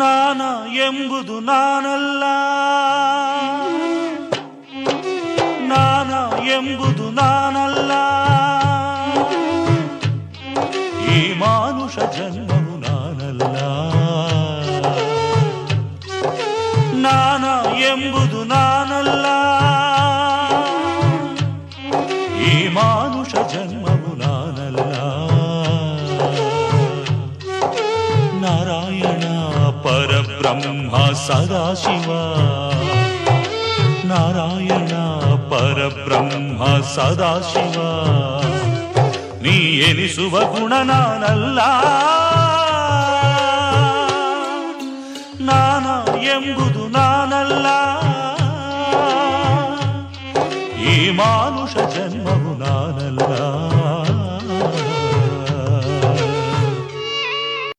ನಾನ ಎಂಬುದು ನಾನಲ್ಲ ನಾನ ಎಂಬುದು ನಾನಲ್ಲ ಈ ಮಾನುಷ ಜನ್ಮವು ನಾನಲ್ಲ ನಾನ ಎಂಬುದು ನಾನಲ್ಲ ಈ ಮಾನುಷ ಜನ್ಮವು ನಾನಲ್ಲ ನಾರಾಯಣ పరబ్రహ్మ సదాశివ నారాయణ పరబ్రహ్మ సదాశివ ನೀ ಎನಿಸುವ ಗುಣ ನಾನಲ್ಲ ನಾನ ಎಂಬುದು ನಾನಲ್ಲ ಈ ಮಾನುಷ ಜನ್ಮವು ನಾನಲ್ಲ